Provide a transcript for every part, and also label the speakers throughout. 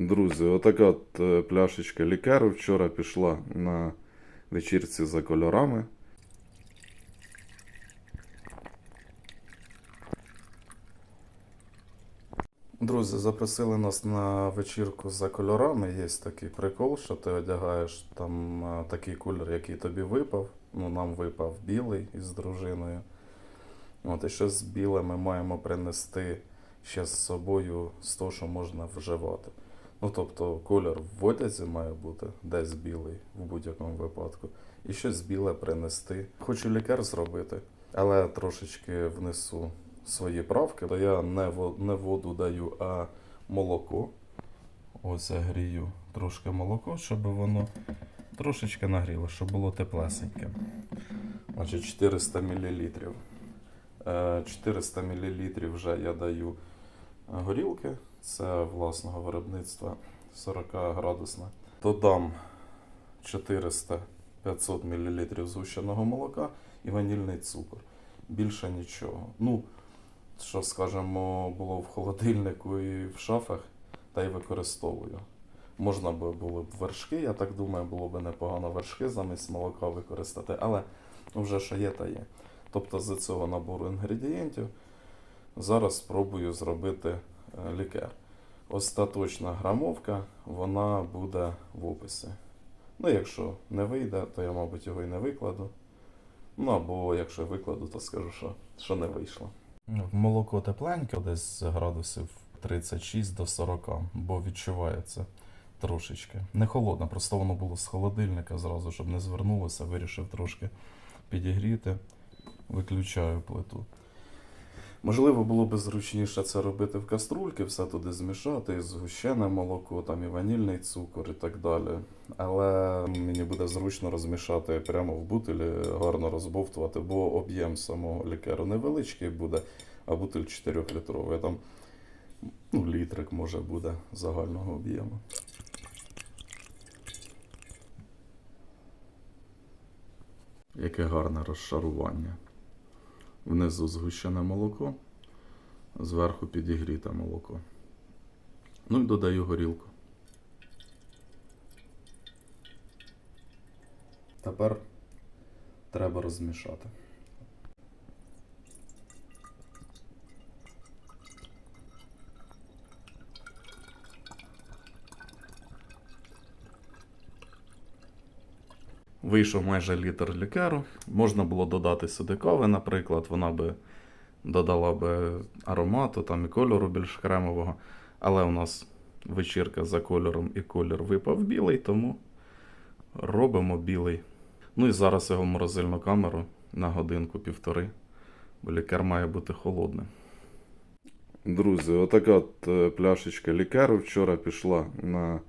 Speaker 1: Друзі, отака от е, пляшечка лікеру вчора пішла на вечірці за кольорами. Друзі, запросили нас на вечірку за кольорами. Є такий прикол, що ти одягаєш там е, такий кольор, який тобі випав. Ну, нам випав білий із дружиною. От, і ще з білим ми маємо принести ще з собою з того, що можна вживати. Ну, тобто кольор в одязі має бути десь білий в будь-якому випадку. І щось біле принести. Хочу лікер зробити, але трошечки внесу свої правки. То я не, не воду даю, а молоко. Ось я грію трошки молоко, щоб воно трошечки нагріло, щоб було теплесеньке. Значить, 400 мл. 400 мл вже я даю горілки. Це власного виробництва 40 градусна. Додам 400-500 мл згущеного молока і ванільний цукор. Більше нічого. Ну, що, скажімо, було в холодильнику і в шафах, та й використовую. Можна би було б вершки, я так думаю, було б непогано вершки замість молока використати, але вже що є, та є. Тобто з цього набору інгредієнтів зараз спробую зробити лікер. Остаточна грамовка, вона буде в описі. Ну, якщо не вийде, то я, мабуть, його і не викладу. Ну, або якщо викладу, то скажу, що, що не вийшло. Молоко тепленьке, десь градусів 36 до 40, бо відчувається трошечки. Не холодно, просто воно було з холодильника зразу, щоб не звернулося, вирішив трошки підігріти. Виключаю плиту. Можливо, було б зручніше це робити в каструльки, все туди змішати, і згущене молоко, там і ванільний цукор і так далі. Але мені буде зручно розмішати прямо в бутилі, гарно розбовтувати, бо об'єм самого лікеру невеличкий буде, а бутиль 4-літровий. Там ну, літрик може буде загального об'єму. Яке гарне розшарування. Внизу згущене молоко, зверху підігріте молоко. Ну і додаю горілку. Тепер треба розмішати. Вийшов майже літр лікеру. Можна було додати сюди кави, наприклад, вона би додала би аромату там і кольору більш кремового. Але у нас вечірка за кольором і колір випав білий, тому робимо білий. Ну і зараз його в морозильну камеру на годинку-півтори, бо лікер має бути холодним. Друзі, отака от е, пляшечка лікеру вчора пішла на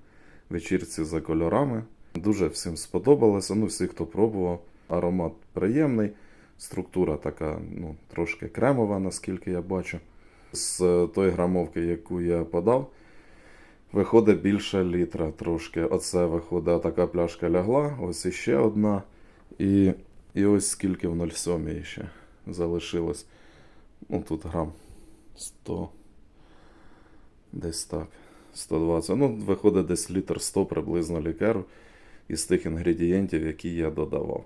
Speaker 1: вечірці за кольорами. Дуже всім сподобалося. Ну, всі, хто пробував, аромат приємний, структура така, ну, трошки кремова, наскільки я бачу. З е, тої грамовки, яку я подав, виходить більше літра трошки. Оце виходить, така пляшка лягла, ось іще одна. І, і ось скільки в 0,7 ще залишилось. Ну, тут грам 100. Десь так. 120. Ну, виходить десь літр 100 приблизно лікеру із тих інгредієнтів, які я додавав.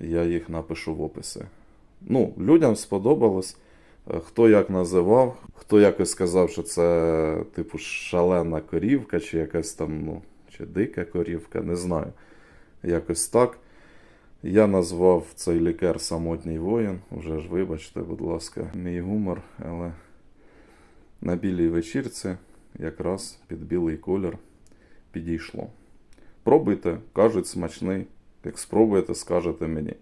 Speaker 1: Я їх напишу в описі. Ну, людям сподобалось. Е, Хто як називав, хто якось сказав, що це типу шалена корівка, чи якась там, ну, чи дика корівка, не знаю. Якось так. Я назвав цей лікер самотній воїн. Вже ж вибачте, будь ласка, мій гумор, але на білій вечірці якраз під білий колір підійшло. Пробуйте, кажуть, смачний. Як спробуєте, скажете мені.